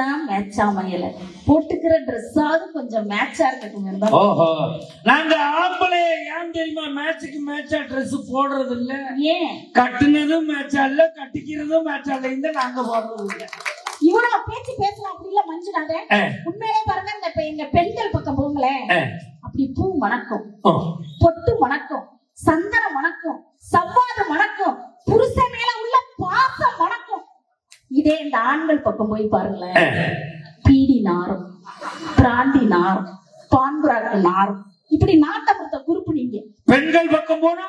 தான் மேட்ச் அமையல போட்டுக்கிற ட்ரெஸ்ஸாவது கொஞ்சம் மேட்சா இருக்கட்டும் ஓஹோ. நாங்க ஆம்பளை ஏன் தெரியுமா? மேட்சுக்கு மேட்சா Dress போடுறது இல்ல. ஏன்? கட்டுனதும் மேட்சா இல்ல கட்டிக்கிறதும் மேட்சா இல்ல. இந்த நாங்க போடுறது இல்ல. இவ்வளவு பேச்சு பேசலாம். அப்படி இல்ல மஞ்சுநாத உண்மையிலே பாருங்க இந்த எங்க பெண்கள் பக்கம் போங்களேன். அப்படி பூ மணக்கும் ஓ, பொட்டு மணக்கும் சந்தனம் மணக்கும் சவ்வாது மணக்கும் புருஷன் மேல உள்ள பாசம் இதே இந்த ஆண்கள் பக்கம் போய் பாருங்களேன். பீடி நாரும் பிராந்தி நாரும் பான்புராக்கு நாரும். இப்படி நாட்டமுத்த குறுப்பு நீங்க. பெண்கள் பக்கம் போனா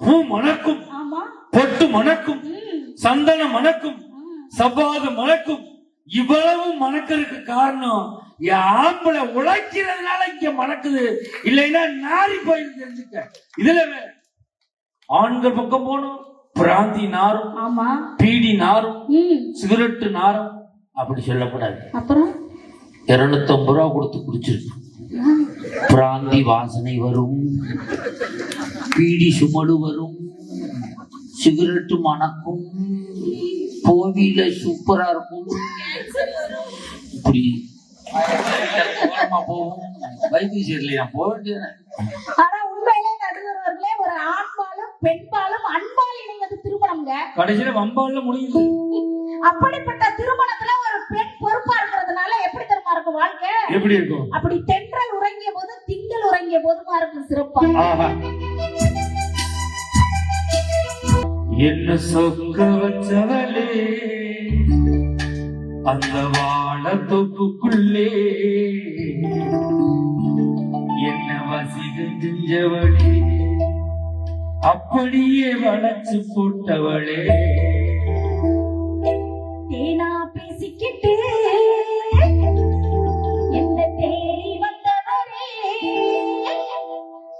பூ மணக்கும் ஆமா. பொட்டு மணக்கும் ம், சந்தனம் மணக்கும். சவ்வாது மணக்கும். இவ்வளவு மணக்கிறதுக்கு காரணம் ஆம்பளை உழைக்கிறதுனால இங்க மணக்குது. இல்லைன்னா நாரி போயிருந்து தெரிஞ்சுக்க. இதுல. ஆண்கள் பக்கம் போனோம் பிராந்தி நாரும் ஆமா. பீடி நாரும் சிகரெட்டு நாரும் அப்படி சொல்லக்கூடாது அப்புறம்? இருநூத்தம்பது ரூபா கொடுத்து குடிச்சிருக்கு. பிராந்தி வாசனை வரும். பீடி சுமடு வரும். சிகரெட்டு மணக்கும். கோவில சூப்பரா இருக்கும். இப்படி போவோம் பைக்கு சரியில்லை நான் போக வேண்டியது ஆனா உண்மையிலே நடுவர்களே ஒரு ஆண்பாலும் பெண்பாலும் திருமணம்ங்க கடைசியில வம்பால முடியுது. அப்படிப்பட்ட திருமணத்துல ஒரு பெண் பொறுப்பா இருக்கிறதுனால எப்படி தெரியுமா இருக்கும் வாழ்க்கை? எப்படி இருக்கும்? அப்படி தென்றல் உறங்கிய போது திங்கள் உறங்கிய போதுமா இருக்கும் சிறப்பா? என்ன சொக்க வச்சவளே அந்த வாழ தொப்புக்குள்ளே. என்ன வசிகம் செஞ்சவளே அப்படியே வளைச்சு போட்டவளே. தேனா பேசிக்கிட்டு என்ன தேடி வந்தவரே.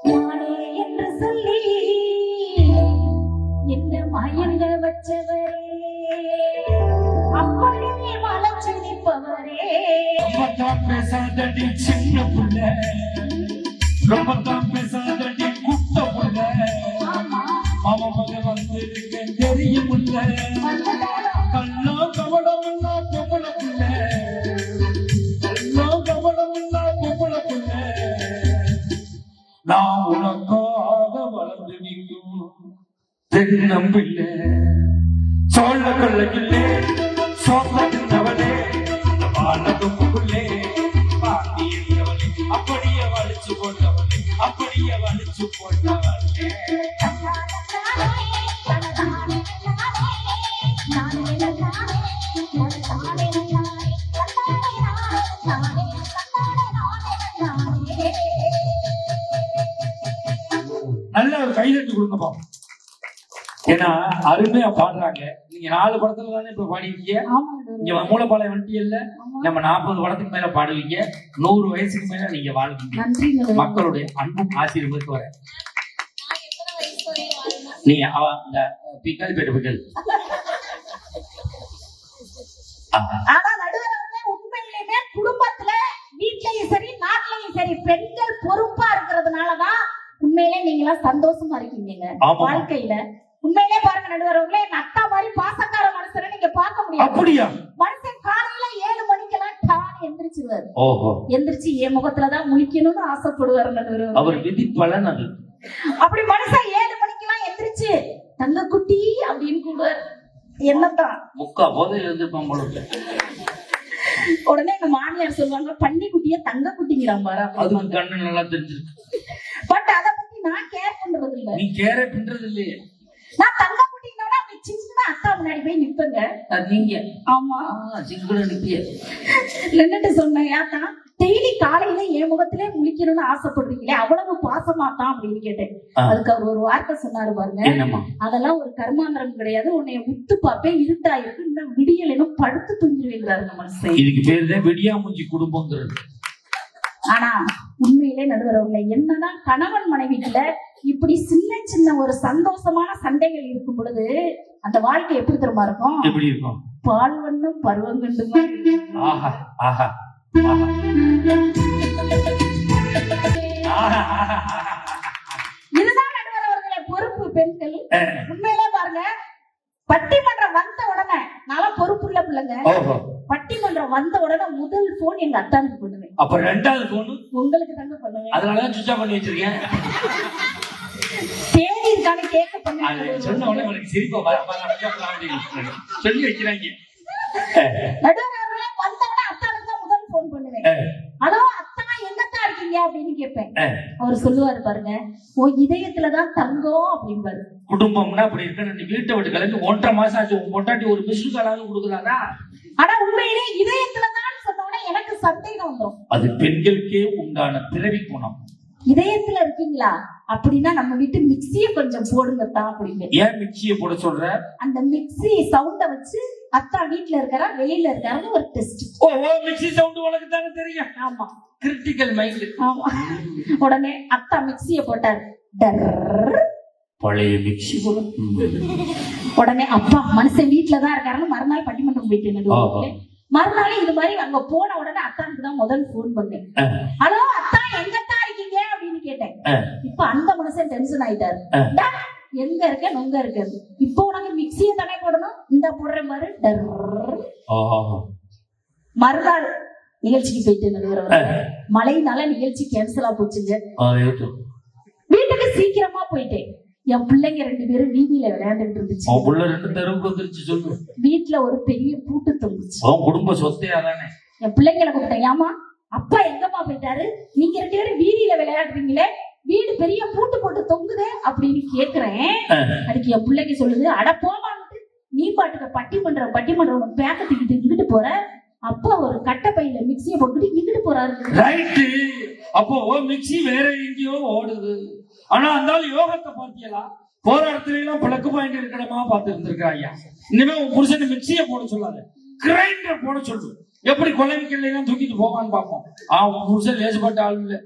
நானே என்று சொல்லி என்ன மயங்க வச்சவரே. அப்படியே மலைச்சு நிற்பவரே. ரொம்பத்தான் பேசாதடி சின்ன புள்ள. ரொம்பத்தான் பேசாதடி குட்ட புள்ள ஆமா அவன் மக தெரியும் புள்ள வந்துட்டாலும் கண்ணா பொம்பள புள்ள கண்ணா கவனமில்லா பொம்பள புள்ள நான் உனக்காக வளர்ந்து நிற்கும் தென்னம்பிள்ளை சோழ கொள்ளையில்லே கொடுங்க பாப்போம் ஏன்னா அருமையா பாடுறாங்க. நீங்க நாலு படத்துல தானே இப்ப பாடிருக்கீங்க இங்க மூலப்பாளையம் வண்டியல்ல நம்ம நாற்பது படத்துக்கு மேல பாடுவீங்க. நூறு வயசுக்கு மேல நீங்க வாழ்வீங்க. மக்களுடைய அன்பும் ஆசீர்வாதத்துக்கு வர. நீங்க அவ இந்த பிக்கல் பேட்டு பிக்கல் குடும்பத்துல வீட்லயும் சரி நாட்டிலயும் சரி பெண்கள் பொறுப்பா இருக்கிறதுனாலதான் உண்மையிலே நீங்க எல்லாம் சந்தோஷமா இருக்கீங்க. வாழ்க்கையில. உண்மையிலே பாருங்க நடுவர் அவர்களே நட்டா மாதிரி பாசக்கார மனுஷனை நீங்க பார்க்க முடியாது. அப்படியா? மனுஷன் காலையில ஏழு மணிக்கெல்லாம் டான் எந்திரிச்சிருவாரு. ஓஹோ. எந்திரிச்சு என் முகத்துலதான் முழிக்கணும்னு ஆசைப்படுவாரு நடுவர். அவர் விதி பலன் அது. அப்படி மனுஷன் ஏழு மணிக்கெல்லாம் எந்திரிச்சு தங்க குட்டி அப்படின்னு கூடுவார் என்னத்தான்? முக்கா போதையில இருந்து பம்பளம் உடனே எங்க மாமியார் சொல்லுவாங்க பன்னி குட்டிய தங்க குட்டிங்கிறான் பாரு அதுக்கு கண்ணு நல்லா தெரிஞ்சிருக்கு. பட் அத பத்தி நான் கேர் பண்றது இல்ல. நீ கேர பின்றது இல்லையே. நான் தங்க குட்டினோட அப்படி சின்ன அக்கா முன்னாடி போய் நிப்பேங்க. அது நீங்க. ஆமா. சிங்கிள் நிப்பிய. நின்னுட்டு சொன்னேன் ஏத்தா டெய்லி காலையில என் முகத்திலே முழிக்கணும்னு ஆசைப்படுறீங்களே அவ்வளவு பாசமா தான் அப்படின்னு கேட்டேன். அதுக்கு அவர் ஒரு வார்த்தை சொன்னாரு பாருங்க. அதெல்லாம் ஒரு கர்மாந்திரம் கிடையாது உன்னை உத்து பாப்பேன் இருட்டா இருக்கு இன்னும் விடியலைனும் படுத்து தூங்கிடுவீங்கிறாரு நம்ம மனுஷன். இதுக்கு பேர் தான் வெடியாமூஞ்சி குடும்பங்கிறது. ஆனா உண்மையிலே நடுவரவர்களே என்னதான் கணவன் மனைவிக்குள்ள இப்படி சின்ன சின்ன ஒரு சந்தோஷமான சண்டைகள் இருக்கும் பொழுது அந்த வாழ்க்கை எப்படி தெரியுமா இருக்கும்? எப்படி இருக்கும்? பால் வண்ணும் பருவம் கண்டுமா ஆஹா ஆஹா. இதுதான் நடுவரவர்களே பொறுப்பு பெண்கள். உண்மையிலே பாருங்க பட்டிமன்றம் வந்த உடனே நல்லா பொறுப்புள்ள பிள்ளைங்க. பட்டிமன்றம் வந்த உடனே முதல் போன் எங்க அத்தானுக்கு பண்ணுவேன் அப்ப ரெண்டாவது போன் உங்களுக்கு தாங்க பண்ணுவேன். அதனாலதான் ஆஃப் பண்ணி வச்சிருக்கேன். தேடி இருக்கான்னு கேட்க சொன்ன உடனே எனக்கு சிரிப்பா வர சொல்லி வைக்கிறாங்க. ஹலோ அத்தா எங்கத்தான் இருக்கீங்க அப்படின்னு கேட்பேன். அவர் சொல்லுவாரு பாருங்க உன் இதயத்துலதான் தங்கம் அப்படிம்பாரு. குடும்பம்னா அப்படி இருக்கு நீ வீட்டை விட்டு கிளம்பி ஒன்றரை மாசம் ஆச்சு. உன் பொண்டாட்டி ஒரு காலாவது கொடுக்குறாரா ஆனா உண்மையிலே இதயத்துலதான் உடனே எனக்கு சந்தேகம் வந்துரும் அது பெண்களுக்கே உண்டான பிறவி குணம். இதயத்துல இருக்கீங்களா? அப்படின்னா நம்ம வீட்டு மிக்சியை கொஞ்சம் போடுங்க தான் அப்படின்னு. ஏன் மிக்சியை போட சொல்ற? அந்த மிக்ஸி சவுண்ட வச்சு அத்தா வீட்ல இருக்காரா வெளியில இருக்காருன்னு ஒரு டெஸ்ட் ஓ ஓ மிக்சி சவுண்ட் உனக்கு தானே தெரியும். ஆமா. கிரிட்டிக்கல் மைண்ட் ஆமா. உடனே அத்தா மிக்ஸிய போட்டாரு. பழைய மிக்சி. போல உடனே அப்பா மனுஷன் வீட்டுல தான் இருக்காருன்னு மறுநாள் பட்டிமன்றம் போயிட்டு மறுநாள் இது மாதிரி அங்க போன உடனே அத்தானுக்கு தான் முதல் போன் பண்ணேன். ஹலோ அத்தா எங்கத்தான் இருக்கீங்க அப்படின்னு கேட்டேன். இப்ப அந்த மனுஷன் டென்ஷன் ஆயிட்டாரு எங்க இருக்க நொங்க இருக்குது இப்போ உனக்கு மிக்சியை தானே போடணும் இந்த டர்ர். ஆஹா. மறுநாள் நிகழ்ச்சிக்கு போயிட்டு நடுவர். மழையினால நிகழ்ச்சி கேன்சலா போச்சுங்க. வீட்டுக்கு சீக்கிரமா போயிட்டேன் என் பிள்ளைங்க ரெண்டு பேரும் வீதியில விளையாண்டுட்டு இருந்துச்சு. உன் புள்ள ரெண்டு தெருவுக்கு வந்துருச்சு சொல்லு. வீட்டுல ஒரு பெரிய பூட்டு தொங்குச்சு. உன் குடும்ப சொத்தே அதானே என் பிள்ளைங்களை கூப்பிட்டேன். ஏமா அப்பா எங்கம்மா போயிட்டாரு? நீங்க ரெண்டு பேரும் வீதியில விளையாடுறீங்களே வீடு பெரிய பூட்டு போட்டு தொங்குதே அப்படின்னு கேக்குறேன். அதுக்கு என் பிள்ளைங்க சொல்லுது அட போமான்னு நீ பாட்டுக்கு பட்டிமன்றம் பட்டிமன்றம் பேக்க தூக்கிட்டு இங்கிட்டு போற? அப்பா ஒரு கட்டை பையில மிக்சியை போட்டுட்டு இங்கிட்டு போறாரு. ரைட்டு அப்போ மிக்ஸி வேற எங்கேயோ ஓடுது. ஆனா ஆள் யோகத்தை பாத்தியலா போற இடத்துல எல்லாம் பிளக்கு பாயிண்ட் இருக்கணுமா பார்த்து இருந்திருக்கா ஐயா. இனிமே உன் புருஷன் மிக்சியை போட சொல்லாத. கிரைண்டர் போட சொல்லு. எப்படி குழந்தைகள் எல்லாம் தூக்கிட்டு போவான்னு பார்ப்போம். ஆ உன் புருஷன் லேசுப்பட்ட ஆள் இல்ல.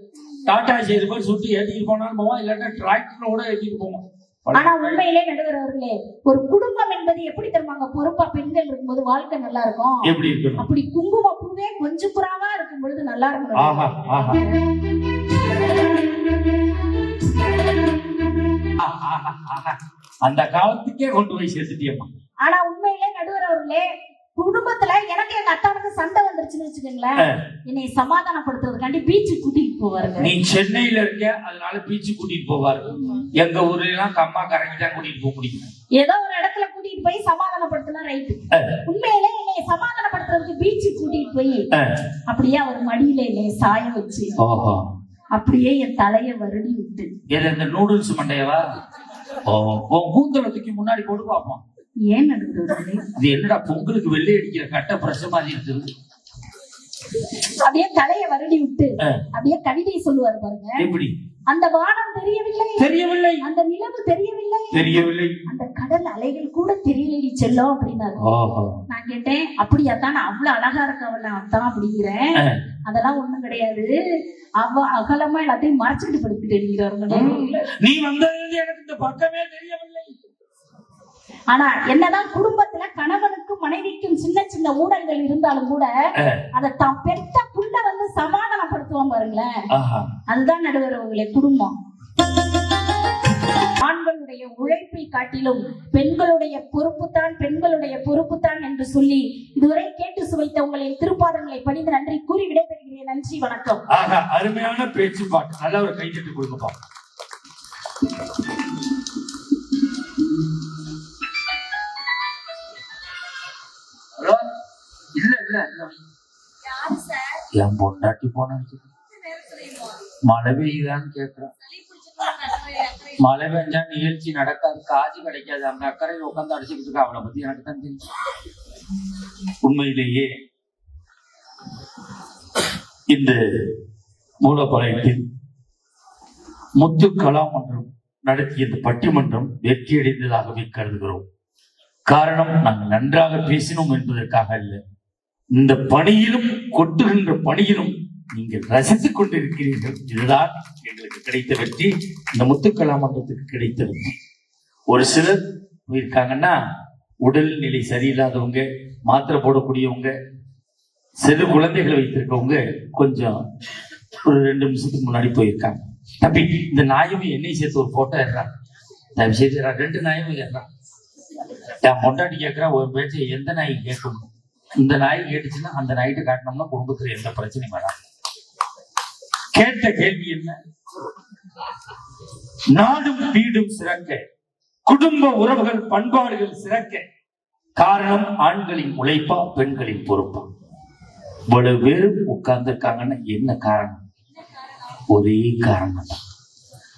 டாடா செய்து மாதிரி சுட்டி ஏத்திட்டு போனாலும் போவான் இல்லாட்டா டிராக்டரோட ஏத்திட்டு போவான் ஆனா உண்மையிலே நடுவர் அவர்களே ஒரு குடும்பம் என்பது எப்படி தெரியுமாங்க பொறுப்பா பெண்கள் இருக்கும்போது வாழ்க்கை நல்லா இருக்கும் எப்படி இருக்கணும்? அப்படி குங்கும பூவே கொஞ்சம் புறாவா இருக்கும் பொழுது நல்லா இருக்கும். அந்த காலத்துக்கே கொண்டு போய் சேர்த்துட்டியம்மா. ஆனா உண்மையிலே நடுவர் அவர்களே குடும்பத்துல எனக்கு எங்க அத்தானுக்கு சண்டை வந்துருச்சுன்னு வச்சுக்கோங்களேன். என்னை சமாதானப்படுத்துறதுக்காண்டி பீச்சுக்கு கூட்டிட்டு போவாருங்க. நீ சென்னையில இருக்க அதனால பீச்சு கூட்டிட்டு போவாரு. எங்க ஊர்ல எல்லாம் கம்மா கரைக்கு தான் கூட்டிட்டு போக முடியும். ஏதோ ஒரு இடத்துல கூட்டிட்டு போய் சமாதானப்படுத்தினா ரைட்டு. உண்மையிலே என்னை சமாதானப்படுத்துறதுக்கு பீச்சுக்கு கூட்டிட்டு போய். அப்படியே அவர் மடியில என்னை சாய வச்சு அப்படியே என் தலைய வருடி விட்டு எது இந்த நூடுல்ஸ் மண்டையவா? கூந்தலை தூக்கி முன்னாடி போட்டு பார்ப்போம் ஏன் அவர்களே இது என்னடா பொங்கலுக்கு வெள்ளை அடிக்கிற கட்ட பிரச மாதிரி இருக்குது? அப்படியே தலைய வருடி விட்டு. அப்படியே கவிதை சொல்லுவார் பாருங்க. எப்படி? அந்த வானம் தெரியவில்லை. தெரியவில்லை. அந்த நிலவு தெரியவில்லை. தெரியவில்லை. அந்த கடல் அலைகள் கூட தெரியலடி செல்லும் அப்படின்னாரு. நான் கேட்டேன் அப்படியா தான் அவ்வளவு அழகா இருக்கவள அதான் அப்படிங்கிறேன். அதெல்லாம் ஒண்ணும் கிடையாது. அவ அகலமா எல்லாத்தையும் மறைச்சுக்கிட்டு படுத்துட்டு நீ வந்தது எனக்கு இந்த பக்கமே தெரியவில்லை. ஆனா என்னதான் குடும்பத்துல கணவனுக்கும் மனைவிக்கும் சின்ன சின்ன ஊடல்கள் இருந்தாலும் கூட. அதை தான் பெத்த சமாதானப்படுத்துவான் பாருங்களேன் ஆஹா. அதுதான் நடுவர் அவர்களே குடும்பம். ஆண்களுடைய உழைப்பை காட்டிலும் பெண்களுடைய பொறுப்புத்தான் பெண்களுடைய பொறுப்புத்தான் என்று சொல்லி இதுவரை கேட்டு சுவைத்த உங்களின் திருப்பாதங்களை பணிந்து நன்றி கூறி விடைபெறுகிறேன். நன்றி வணக்கம். ஆஹா அருமையான பேச்சு பாட்டு நல்லா ஒரு கைத்தட்டு இல்ல இல்ல இல்ல. என் பொண்டாட்டி போன மழை பெய்யுதான்னு கேக்குறேன். மழை பெஞ்சா நிகழ்ச்சி நடக்காது. காசு கிடைக்காது. அங்க அக்கறையில் உட்காந்து அடிச்சுக்கிட்டு இருக்கா. அவளை பத்தி எனக்கு தான் தெரியும். உண்மையிலேயே இந்த மூலப்பாளையத்தில் முத்து கலாமன்றம் நடத்திய இந்த பட்டிமன்றம் வெற்றியடைந்ததாகவே கருதுகிறோம். காரணம் நாங்கள் நன்றாக பேசினோம் என்பதற்காக அல்ல. இந்த பணியிலும் கொட்டுகின்ற பணியிலும் நீங்கள் ரசித்துக் கொண்டிருக்கிறீர்கள் இதுதான் எங்களுக்கு கிடைத்த வெற்றி. இந்த முத்துக்கலா மன்றத்துக்கு கிடைத்த வெற்றி. ஒரு சிலர் போயிருக்காங்கன்னா உடல்நிலை சரியில்லாதவங்க மாத்திரை போடக்கூடியவங்க சிறு குழந்தைகளை வைத்திருக்கவங்க கொஞ்சம் ஒரு ரெண்டு நிமிஷத்துக்கு முன்னாடி போயிருக்காங்க. தம்பி இந்த நாயும் என்னையும் சேர்த்து ஒரு போட்டோ ஏறான் தயவு செய்து ரெண்டு நாயும் ஏறான் என் பொண்டாட்டி கேட்கிறா ஒரு பேச்சு எந்த நாய் கேட்கணும்? இந்த நாய் கேட்டுச்சுன்னா அந்த நாய்கிட்ட காட்டினோம்னா குடும்பத்தில் எந்த பிரச்சனையும் வராது. கேட்ட கேள்வி என்ன? நாடும் வீடும் சிறக்க. குடும்ப உறவுகள் பண்பாடுகள் சிறக்க. காரணம் ஆண்களின் உழைப்பா பெண்களின் பொறுப்பா. இவ்வளவு பேரும் உட்கார்ந்துருக்காங்கன்னா என்ன காரணம்? ஒரே காரணம் தான்.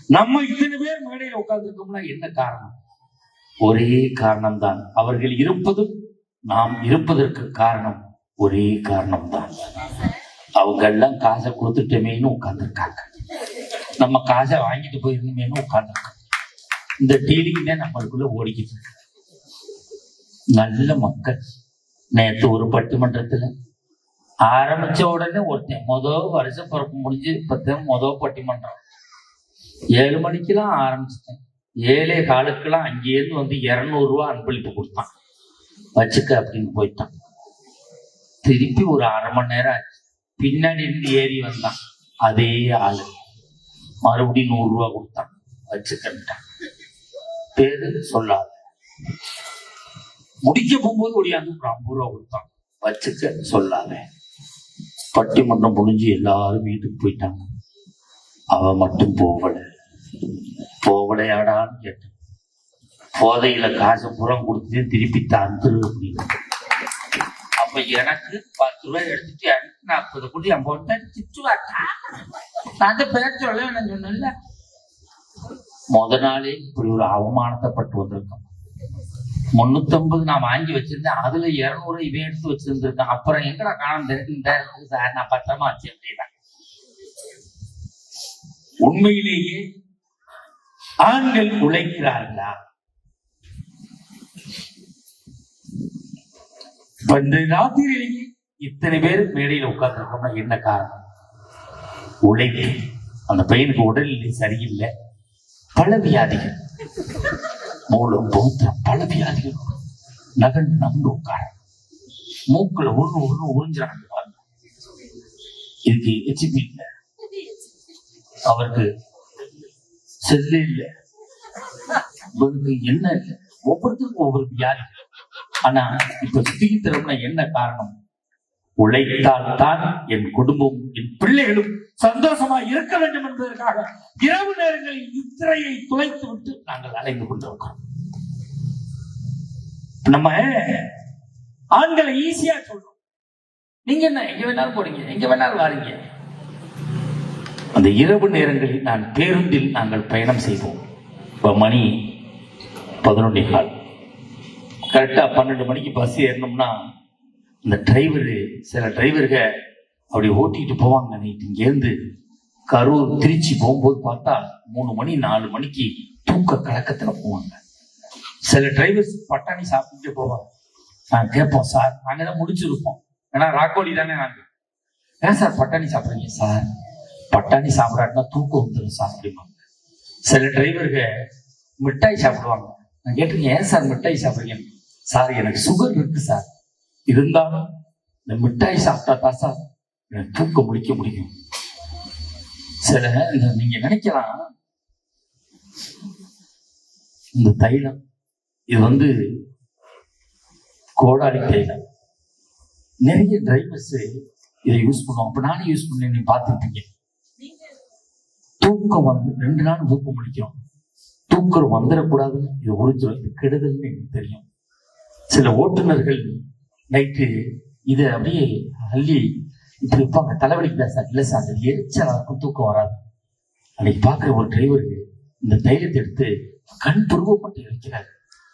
நம்ம இத்தனை பேர் மேடையில உட்கார்ந்துருக்கோம்னா என்ன காரணம்? ஒரே காரணம் தான். அவர்கள் இருப்பதும் நாம் இருப்பதற்கு காரணம் ஒரே காரணம் தான். அவங்க எல்லாம் காசை கொடுத்துட்டோமேன்னு உட்காந்துருக்காங்க நம்ம காசை வாங்கிட்டு போயிருந்தோமேனு உட்காந்துருக்காங்க இந்த டீலிங் தான் நம்மளுக்குள்ள ஓடிக்கிட்டு இருக்கு. நல்ல மக்கள். நேத்து ஒரு பட்டிமன்றத்துல ஆரம்பிச்ச உடனே ஒருத்தன் முத வருஷம் பிறப்பு முடிஞ்சு இப்பத்தான் முத பட்டிமன்றம். ஏழு மணிக்கெல்லாம் ஆரம்பிச்சிட்டேன். ஏழே காலுக்கெல்லாம் அங்கேயிருந்து வந்து இருநூறு ரூபா அன்பளிப்பு கொடுத்தான். வச்சுக்க அப்படின்னு போயிட்டான். திருப்பி ஒரு அரை மணி நேரம் ஆச்சு. பின்னாடி இருந்து ஏறி வந்தான் அதே ஆளு. மறுபடியும் நூறு ரூபா கொடுத்தான். வச்சுக்கிட்டான் பேரு சொல்லாத. முடிக்க போகும்போது ஒடியாந்து ஒரு ஐம்பது ரூபா கொடுத்தான். வச்சுக்க சொல்லாத. பட்டிமன்றம் புழிஞ்சு எல்லாரும் வீட்டுக்கு போயிட்டாங்க. அவ மட்டும் போகல. போகலையாடான்னு கேட்டேன். போதையில காசு புறம் கொடுத்து திருப்பி தந்துரு அப்படின்னு. அப்ப எனக்கு பத்து ரூபாய் எடுத்துட்டு எனக்கு நாற்பது கோடி ஐம்பது திட்டுவாட்டா? நான் அந்த பேர் சொல்ல நான் சொன்னேன்ல. முத நாளே இப்படி ஒரு அவமானத்தைப்பட்டு வந்திருக்கோம். முன்னூத்தம்பது நான் வாங்கி வச்சிருந்தேன். அதுல இருநூறு இவன் எடுத்து வச்சிருந்திருக்கேன். அப்புறம் எங்கடா காணும் இந்த சார் நான் பத்திரமா வச்சிருந்தேன் உண்மையிலேயே ஆண்கள் உழைக்கிறார்களா? இப்ப இந்த ராத்திரியிலேயே இத்தனை பேர் மேடையில உட்கார்ந்துருக்கோம்னா என்ன காரணம்? உழைப்பு. அந்த பையனுக்கு உடல்நிலை சரியில்லை. பல வியாதிகள். மூலம் பௌத்திரம் பல வியாதிகள். நகண்டு நகண்டு உட்கார மூக்குல ஒன்று ஒண்ணு உறிஞ்சாங்க இதுக்கு எச்சிபி இல்லை. அவருக்கு செல்லு இல்லை. இவருக்கு என்ன இல்லை? ஒவ்வொருத்தருக்கும் ஒவ்வொரு வியாதி. ஆனா இப்ப சுத்திகித்திரம்னா என்ன காரணம்? உழைத்தால் தான் என் குடும்பம் என் பிள்ளைகளும் சந்தோஷமா இருக்க வேண்டும் என்பதற்காக இரவு நேரங்களில் இத்திரையை துளைத்து விட்டு நாங்கள் அலைந்து கொண்டிருக்கிறோம் நம்ம ஆண்களை ஈஸியா சொல்றோம். நீங்க என்ன எங்க வேணாலும் போறீங்க எங்க வேணாலும் வாரீங்க. அந்த இரவு நேரங்களில் நான் பேருந்தில் நாங்கள் பயணம் செய்வோம். இப்ப மணி பதினொன்னே கால். கரெக்டாக பன்னெண்டு மணிக்கு பஸ் ஏறினோம்னா இந்த டிரைவரு சில டிரைவருக அப்படி ஓட்டிட்டு போவாங்க நைட்டு இங்கேருந்து கரூர் திருச்சி போகும்போது பார்த்தா மூணு மணி நாலு மணிக்கு தூக்க கலக்கத்தில் போவாங்க. சில டிரைவர்ஸ் பட்டாணி சாப்பிட்டுட்டே போவாங்க. நான் கேட்போம் சார் நாங்கள் தான் முடிச்சிருப்போம். ஏன்னா ராக்கோலி தானே நாங்கள் ஏன் சார் பட்டாணி சாப்பிட்றீங்க சார்? பட்டாணி சாப்பிடாட்டினா தூக்கம் வந்துடும் சார் அப்படிம்பாங்க. சில டிரைவருக மிட்டாய் சாப்பிடுவாங்க. நான் கேட்டிருக்கேன் ஏன் சார் மிட்டாய் சாப்பிட்றீங்க சார் எனக்கு சுகர் இருக்கு சார். இருந்தாலும் இந்த மிட்டாய் சாப்பிட்டா தான் சார் எனக்கு தூக்கம் முடிக்க முடியும். சில நீங்க நினைக்கலாம் இந்த தைலம் இது வந்து கோடாளி தைலம். நிறைய டிரைவர்ஸ் இதை யூஸ் பண்ணுவோம் அப்ப நானே யூஸ் பண்ணி நீ பார்த்துருப்பீங்க. தூக்கம் வந்து ரெண்டு நாள் தூக்கம் முடிக்கும் தூக்கம் வந்துடக்கூடாதுன்னு இது உறிஞ்சிடும் இது கெடுதல்னு எனக்கு தெரியும். சில ஓட்டுநர்கள் நைட்டு இதை அப்படியே அள்ளி இப்படி இருப்பாங்க. தலைவலிக்குதா சார். இல்லை சார் அது எரிச்சலா இருக்கும் தூக்கம் வராது. அன்னைக்கு பார்க்குற ஒரு டிரைவர் இந்த தைரியத்தை எடுத்து கண் துருவப்பட்டு இருக்கிறார்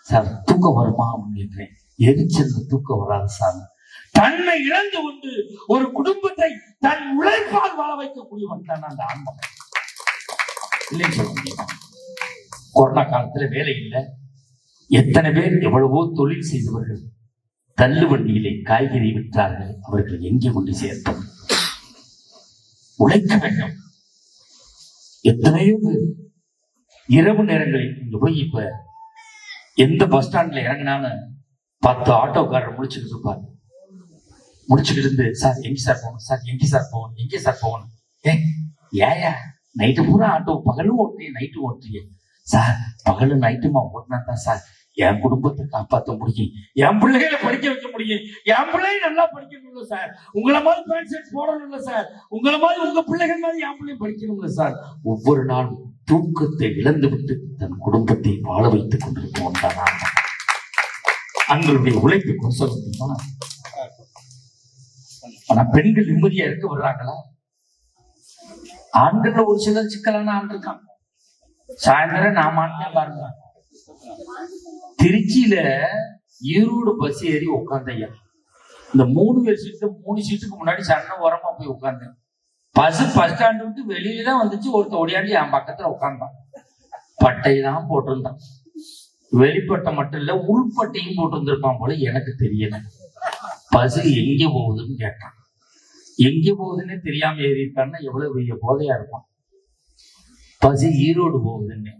சார் தூக்கம் வருமா? அப்படின்னு கேட்கிறேன். எரிச்சல் தூக்கம் வராது சார். தன்னை இழந்து கொண்டு ஒரு குடும்பத்தை தன் உழைப்பால் வாழ வைக்கக்கூடியவன் தான் அந்த ஆன்மகன் இல்லைன்னு சொல்ல முடியுமா? கொரோனா காலத்துல வேலை இல்லை. எத்தனை பேர் எவ்வளவோ தொழில் செய்தவர்கள் தள்ளு வண்டியிலே காய்கறி விற்றார்கள் அவர்கள் எங்கே கொண்டு சேர்த்தோம் உழைக்க வேண்டும். எத்தனையோ பேர் இரவு நேரங்களில் இங்க போய் இப்ப எந்த பஸ் ஸ்டாண்ட்ல இறங்கினாலும் பத்து ஆட்டோக்காரர் முடிச்சுக்கிட்டு இருப்பார். முடிச்சுக்கிட்டு இருந்து சார் எங்க சார் போகணும்? சார் எங்க சார் போகணும்? எங்க சார் போகணும்? ஏ ஏயா நைட்டு பூரா ஆட்டோ பகலும் ஓட்டுறீங்க நைட்டு ஓட்டுறீங்க சார் பகலும் நைட்டுமா ஓட்டினா தான் சார். என் குடும்பத்தை காப்பாற்ற முடியும். என் பிள்ளைகளை படிக்க வைக்க முடியும். என் பிள்ளையும் நல்லா படிக்கணும்ல சார். உங்களை மாதிரி பேண்ட் ஷர்ட் போடணும்ல சார். உங்களை மாதிரி உங்க பிள்ளைகள் மாதிரி என் பிள்ளையும் படிக்கணும்ல சார். ஒவ்வொரு நாளும் தூக்கத்தை இழந்து விட்டு தன் குடும்பத்தை வாழ வைத்துக் கொண்டிருப்போம் தான் அங்களுடைய ஆண்களுடைய உழைப்பு ஆனா பெண்கள் நிம்மதியா இருக்க வர்றாங்களா? ஆண்கள்ல ஒரு சிலர் சிக்கலான ஆண் இருக்கான் சாயந்தரம் நான் மாட்டேன் பாருங்க. திருச்சியில ஈரோடு பஸ் ஏறி உட்காந்தையா இந்த மூணு பேர் சீட்டு மூணு சீட்டுக்கு முன்னாடி சன்ன ஓரமா போய் உட்காந்தேன் பஸ் பஸ் ஸ்டாண்டு விட்டு வெளியில தான் வந்துச்சு. ஒருத்த ஓடியாண்டி என் பக்கத்துல உட்கார்ந்தான் பட்டை தான் போட்டிருந்தான். வெளிப்பட்டை மட்டும் இல்ல உள்பட்டையும் போட்டு வந்திருப்பான் போல எனக்கு தெரியல. பஸ் எங்க போகுதுன்னு கேட்டான். எங்க போகுதுன்னு தெரியாம ஏறி எவ்வளவு பெரிய போதையா இருப்பான். பஸ் ஈரோடு போகுதுன்னு.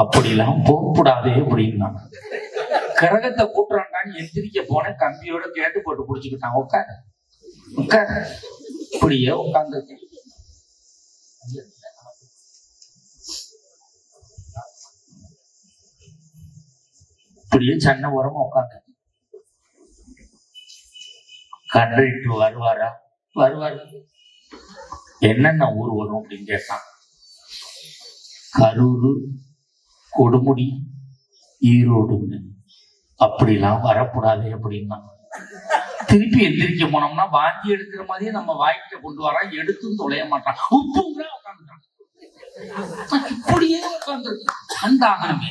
அப்படிலாம் போகக்கூடாதே அப்படின்னா கிரகத்தை கூட்டுறான்டான்னு எந்திரிக்க போன கம்பியோட கேட்டு போட்டு புடிச்சுக்கிட்டான். உட்கார. உட்கார. இப்படியே உட்கார்ந்து இப்படியே சன்ன உரமா உட்காந்து கண்டக்டர் வருவாரா? வருவார். என்னென்ன ஊர் வரும் அப்படின்னு கேட்டான். கரூர் கொடுமுடி ஈரோடுங்க அப்படிலாம் வரக்கூடாது அப்படின்னா. திருப்பி எந்திரிக்க போனோம்னா வாந்தி எடுக்கிற மாதிரியே நம்ம வாய்க்கிட்ட கொண்டு வரான் எடுத்தும் தொலைய மாட்டான். உப்புங்கிற உட்காந்துட்டான் இப்படியே உட்காந்துருக்கு அந்த ஆகணுமே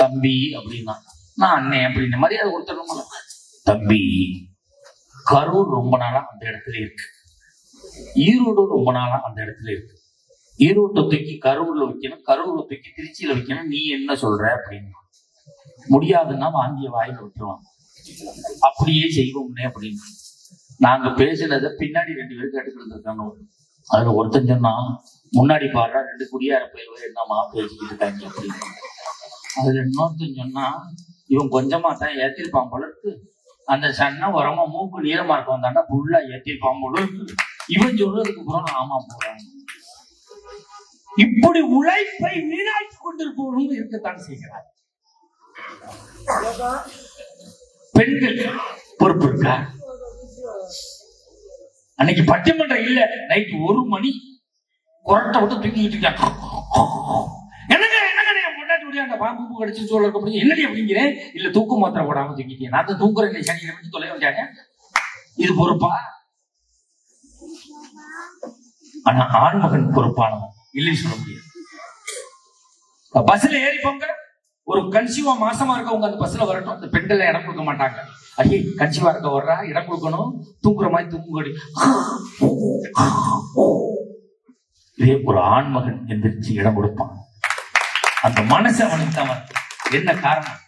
தம்பி அப்படின்னா நான் அண்ணன் அப்படின்ன மாதிரி அதை கொடுத்துடணும் தம்பி கரூர் ரொம்ப நாளா அந்த இடத்துல இருக்கு. ஈரோடு ரொம்ப நாளா அந்த இடத்துல இருக்கு. ஈரோட்டை தூக்கி கரூர்ல வைக்கணும் கரூர்ல தூக்கி திருச்சியில வைக்கணும் நீ என்ன சொல்ற அப்படின்னு. முடியாதுன்னா வாங்கிய வாயில விட்டுருவாங்க. அப்படியே செய்வோம்னே அப்படின்னு. நாங்க பேசினதை பின்னாடி ரெண்டு பேரும் கேட்டுக்கிட்டு இருக்காங்க. அதுல ஒருத்தன் சொன்னா முன்னாடி பாடுறா ரெண்டு குடியார போய் என்னமா பேசிக்கிட்டு இருக்காங்க? அப்படின்னு. அதுல இன்னொருத்தன் சொன்னா இவன் கொஞ்சமா தான் ஏத்திருப்பான் போல இருக்கு. அந்த சன்ன உரமா மூக்கு நீளமா இருக்கும். தாண்டா ஃபுல்லா ஏத்திருப்பான் போல இவன் சொல்றதுக்கு அப்புறம் ஆமா போறாங்க இப்படி உழைப்பை வீணாக்கி கொண்டிருப்பவர்களும் இருக்கத்தான் செய்கிறார். பெண்கள் பொறுப்பு இருக்கா? அன்னைக்கு பட்டிமன்றம் இல்ல. நைட்டு ஒரு மணி குரட்டை விட்டு தூக்கிட்டு இருக்கான் என்னங்க என்னங்க என் பொண்டாட்டி முடியாது அந்த பாம்பு பூ கடிச்சு சோழ இருக்க முடியும் என்னடி அப்படிங்கிறேன் இல்ல தூக்கு மாத்திரம் போடாம தூக்கிட்டேன் நான் தான் தூக்குறேன் இல்லை சனி வச்சு தொலை வந்தாங்க இது பொறுப்பா? ஆனா ஆண்மகன் பொறுப்பானவன். இல்லைன்னு சொல்ல முடியாது. பஸ்ல ஏறி போங்க. ஒரு கன்சிவா மாசமா இருக்கவங்க அந்த பஸ்ல வரட்டும். அந்த பெண்கள் இடம் கொடுக்க மாட்டாங்க. ஐயே கன்சிவா இருக்க வர்றா? இடம் கொடுக்கணும். தூங்குற மாதிரி தூங்குடி இதே ஒரு ஆண்மகன் எந்திரிச்சு இடம் கொடுப்பான். அந்த மனசு அவனுக்கு தான் என்ன காரணம்?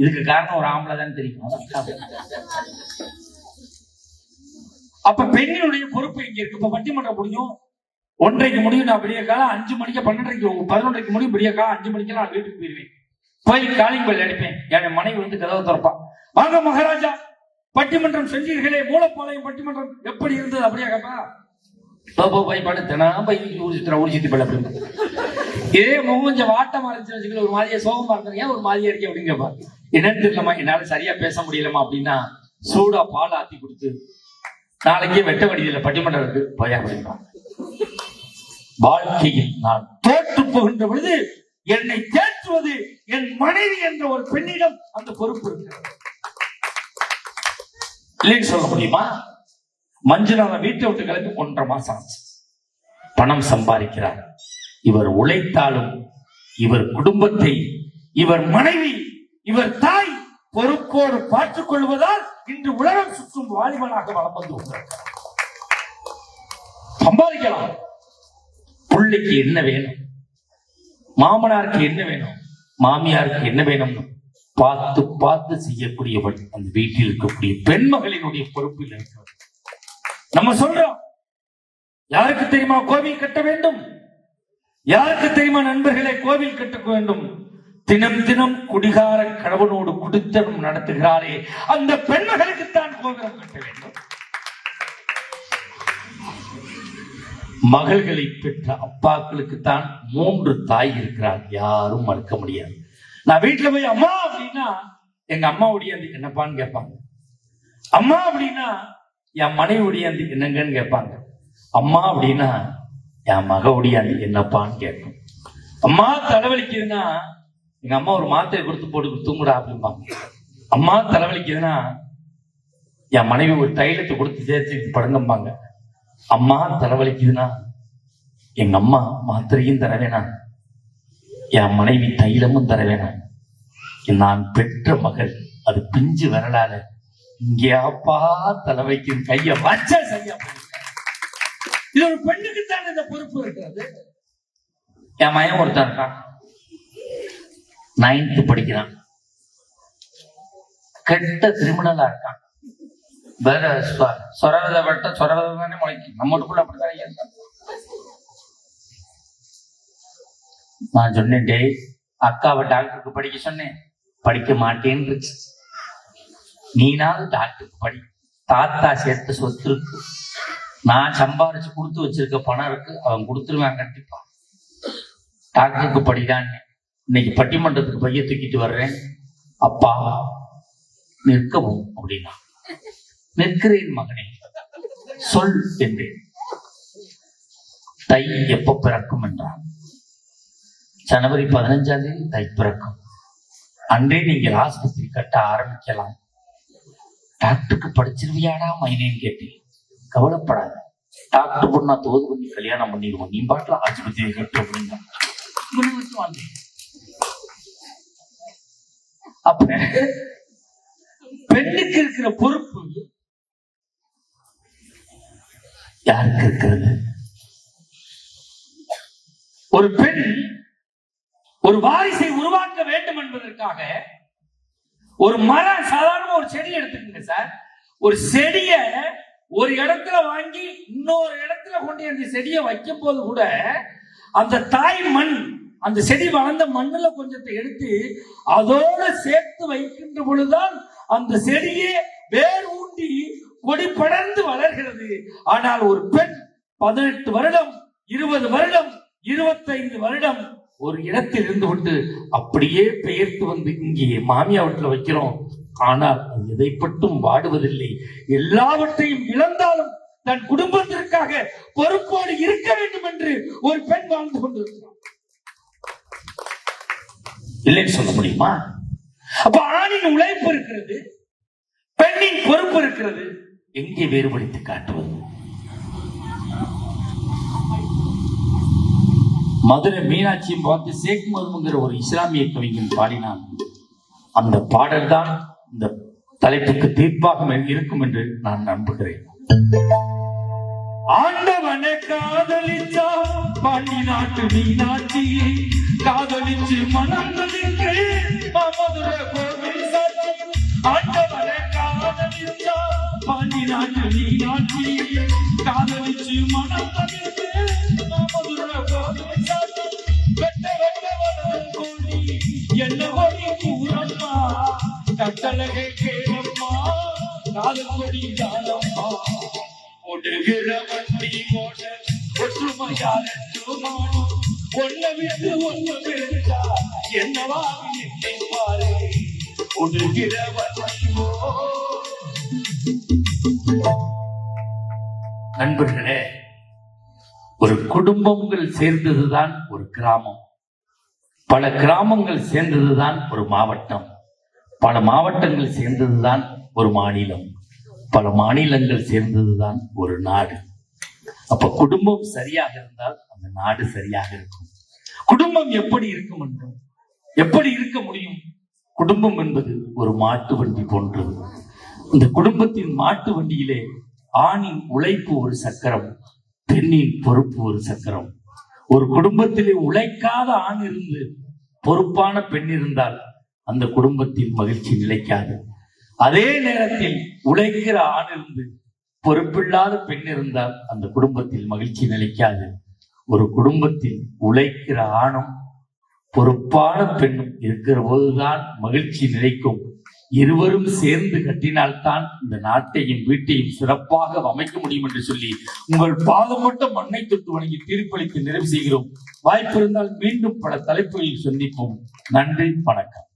இதுக்கு காரணம் ஒரு ஆம்பளை தான் தெரியும்? அப்ப பெண்ணினுடைய பொறுப்பு இங்க இருக்கு? இப்ப பட்டிமன்றம் முடியும். ஒன்றைக்கு முடியும் நான் விடிய காலம் அஞ்சு மணிக்கு பன்னெண்டரைக்கு பதினொன்றைக்கு முடியும் விடிய காலம் அஞ்சு மணிக்கு நான் வீட்டுக்கு போயிருவேன் போய் காலிங் பெல் அடிப்பேன். என் மனைவி வந்து கதவை திறப்பா. வாங்க மகாராஜா பட்டிமன்றம் செஞ்சீர்களே மூலப்பாளையம் பட்டிமன்றம் எப்படி இருந்தது? அப்படியா கேப்பா. போ, போ போய் படு. தினம் போய் ஊர்ஜித்திர ஊர்ஜித்தி பள்ள அப்படின்னு இதே முகம் வாட்டமா இருந்துச்சு வச்சுக்கல ஒரு மாதிரியா சோகமா இருந்தது ஏன் ஒரு மாதிரியா இருக்கே அப்படின்னு கேப்பா. என்னன்னு தெரியலமா என்னால சரியா பேச முடியலமா அப்படின்னா சூடா பால் ஆத்தி கொடுத்து நாளைக்கே வெட்ட வடியில பட்டிமன்றம் இருக்கு போயா அப்படின்னா வாழ்க்கையில் நான் தோற்று போகின்ற பொழுது என்னை தேற்றுவது என் மனைவி என்ற ஒரு பெண்ணிடம் அந்த பொறுப்பு இருக்கிறது. இல்லைன்னு சொல்ல முடியுமா? மஞ்சுளாவை வீட்டை விட்டு கிளம்பி ஒன்றரை மாசம் ஆச்சு. பணம் சம்பாதிக்கிறார். இவர் உழைத்தாலும் இவர் குடும்பத்தை இவர் மனைவி இவர் தாய் பொறுப்போடு பார்த்துக் கொள்வதால் இன்று உலகம் சுற்றும் வாலிபனாக வளம் வந்து சம்பாதிக்கலாம். பிள்ளைக்கு என்ன வேணும்? மாமனாருக்கு என்ன வேணும்? மாமியாருக்கு என்ன வேணும்? பார்த்து பார்த்து செய்யக்கூடியவன் அந்த வீட்டில் இருக்கக்கூடிய பெண்மகளினுடைய பொறுப்பில் இருக்கிறது நம்ம சொல்றோம் யாருக்கு தெரியுமா கோவில் கட்ட வேண்டும்? யாருக்கு தெரியுமா நண்பர்களை கோவில் கட்ட வேண்டும்? தினம் தினம் குடிகார கணவனோடு குடித்தனம் நடத்துகிறாரே. அந்த பெண்மகளுக்குத்தான் கோபுரம் கட்ட வேண்டும். மகள்களை பெற்ற அப்பாக்களுக்கு தான் மூன்று தாய் இருக்கிறார். யாரும் மறுக்க முடியாது. நான் வீட்டுல போய் அம்மா அப்படின்னா எங்க அம்மா அந்த என்னப்பான்னு கேட்பாங்க. அம்மா அப்படின்னா என் மனைவி அந்த என்னங்கன்னு கேட்பாங்க. அம்மா அப்படின்னா என் மக அந்த என்னப்பான்னு கேட்கும். அம்மா தலைவலிக்குதுன்னா எங்க அம்மா ஒரு மாத்திரை கொடுத்து போட்டு தூங்குடா அப்படிம்பாங்க. அம்மா தலைவலிக்குதுன்னா என் மனைவி ஒரு தைலத்தை கொடுத்து சேர்த்து படுங்கம்பாங்க. அம்மா தலைவலிக்குதுன்னா எங்க அம்மா மாத்திரையும் தர வேணாம் என் மனைவி தைலமும் தர வேணாம் நான் பெற்ற மகள் அது பிஞ்சு விரலால இங்கேயாப்பா தலைவைக்கும் கைய வச்ச சரியா இது ஒரு பெண்ணுக்கு தான் இந்த பொறுப்பு இருக்கிறது. என் மயம் ஒருத்தன் இருக்கான். நைன்த் படிக்கிறான். கெட்ட கிரிமினலா இருக்கான். வேற சொ- சொரவதை பட்ட சொரவதை தானே முளைக்கும். நம்ம வீட்டுக்குள்ள அப்படித்தானே நான் சொன்னேன் டேய் அக்காவை டாக்டருக்கு படிக்க சொன்னேன். படிக்க மாட்டேன்னு நீனாவது டாக்டருக்கு படி. தாத்தா சேர்த்த சொத்து இருக்கு. நான் சம்பாரிச்சு கொடுத்து வச்சிருக்க பணம் இருக்கு. அவன் கொடுத்துருவான் கண்டிப்பா. டாக்டருக்கு படிதான் இன்னைக்கு பட்டிமன்றத்துக்கு பைய தூக்கிட்டு வர்றேன். அப்பா நிற்கவும் அப்படின்னா. நிற்கிறேன் மகனே. சொல் என்றேன். தை எப்ப பிறக்கும் என்றான்? ஜனவரி பதினஞ்சாம் தேதி தை பிறக்கும். அன்றே நீங்கள் ஆஸ்பத்திரி கட்ட ஆரம்பிக்கலாம். டாக்டருக்கு படிச்சிருவியாடா மைனேன்னு கேட்டேன். கவலைப்படாத. டாக்டர் பொண்ணா தோது பண்ணி கல்யாணம் பண்ணிடுவோம். நீ பாட்டுல ஆஸ்பத்திரி கட்டு அப்படின்னா அப்ப பெண்ணுக்கு இருக்கிற பொறுப்பு யாருக்கு இருக்கிறது? ஒரு பெண் ஒரு வாரிசை உருவாக்க வேண்டும் என்பதற்காக ஒரு மரம் சாதாரணமா ஒரு செடி எடுத்துக்கங்க சார். ஒரு செடிய ஒரு இடத்துல வாங்கி இன்னொரு இடத்துல கொண்டு அந்த செடியை வைக்கும் போது கூட அந்த தாய் மண் அந்த செடி வளர்ந்த மண்ணுல கொஞ்சத்தை எடுத்து அதோட சேர்த்து வைக்கின்ற பொழுதுதான் அந்த செடியே வேர் ஊண்டி கொடி படர்ந்து வளர்கிறது. ஆனால் ஒரு பெண் பதினெட்டு வருடம் இருபது வருடம் இருபத்தைந்து வருடம் ஒரு இடத்தில் இருந்து விட்டு அப்படியே பெயர்த்து வந்து இங்கே மாமியாவற்றில் வைக்கிறோம். ஆனால் எதை பட்டும் வாடுவதில்லை. எல்லாவற்றையும் இழந்தாலும் தன் குடும்பத்திற்காக பொறுப்போடு இருக்க வேண்டும் என்று ஒரு பெண் வாழ்ந்து கொண்டிருக்கிறார் இல்லைன்னு சொல்ல முடியுமா? அப்ப ஆணின் உழைப்பு இருக்கிறது பெண்ணின் பொறுப்பு இருக்கிறது. எங்கே வேறுபடுத்தி காட்டுவது? மதுரை மீனாட்சியும் பார்த்து சேக் மதுங்கிற ஒரு இஸ்லாமிய கவிஞன் பாடினான். அந்த பாடல் தான் இந்த தலைப்புக்கு தீர்ப்பாக இருக்கும் என்று நான் நம்புகிறேன். ஆண்டவனை காதலிச்சா பாண்டி நாட்டு மீனாட்சி காதலிச்சு மனம் மதுரை கோவில் ஆண்டவனை பாண்டி நாட்டு மீனாட்சி காதலிச்சு மணந்ததுக்கு மதுரை வெட்ட வெட்ட வளரும் என்ன கூறம்மா கட்டளகை கேளம்மா காதல் கொடி தானம்மா ஒடுகிற வண்டி ஓட ஒற்றுமையால் ஒன்ன விட்டு ஒன்று என்னவா பாரு ஒடுகிற வண்டி நண்பர்களே ஒரு குடும்பங்கள் சேர்ந்ததுதான் ஒரு கிராமம். பல கிராமங்கள் சேர்ந்ததுதான் ஒரு மாவட்டம். பல மாவட்டங்கள் சேர்ந்ததுதான் ஒரு மாநிலம். பல மாநிலங்கள் சேர்ந்ததுதான் ஒரு நாடு. அப்ப குடும்பம் சரியாக இருந்தால் அந்த நாடு சரியாக இருக்கும். குடும்பம் எப்படி இருக்கும் என்றும் எப்படி இருக்க முடியும்? குடும்பம் என்பது ஒரு மாட்டு வண்டி போன்றது. இந்த குடும்பத்தின் மாட்டு வண்டியிலே ஆணின் உழைப்பு ஒரு சக்கரம் பெண்ணின் பொறுப்பு ஒரு சக்கரம். ஒரு குடும்பத்திலே உழைக்காத ஆண் இருந்து பொறுப்பான பெண் இருந்தால் அந்த குடும்பத்தில் மகிழ்ச்சி நிலைக்காது. அதே நேரத்தில் உழைக்கிற ஆண் இருந்து பொறுப்பில்லாத பெண் இருந்தால் அந்த குடும்பத்தில் மகிழ்ச்சி நிலைக்காது. ஒரு குடும்பத்தில் உழைக்கிற ஆணும் பொறுப்பான பெண்ணும் இருக்கிற போதுதான் மகிழ்ச்சி நிலைக்கும். இருவரும் சேர்ந்து கட்டினால்தான் இந்த நாட்டையும் வீட்டையும் சிறப்பாக அமைக்க முடியும் என்று சொல்லி உங்கள் பாதம் மட்டும் மண்ணை தொட்டு வணங்கி தீர்ப்பளித்து நிறைவு செய்கிறோம். வாய்ப்பு இருந்தால் மீண்டும் பல தலைப்புகளில் சந்திப்போம். நன்றி வணக்கம்.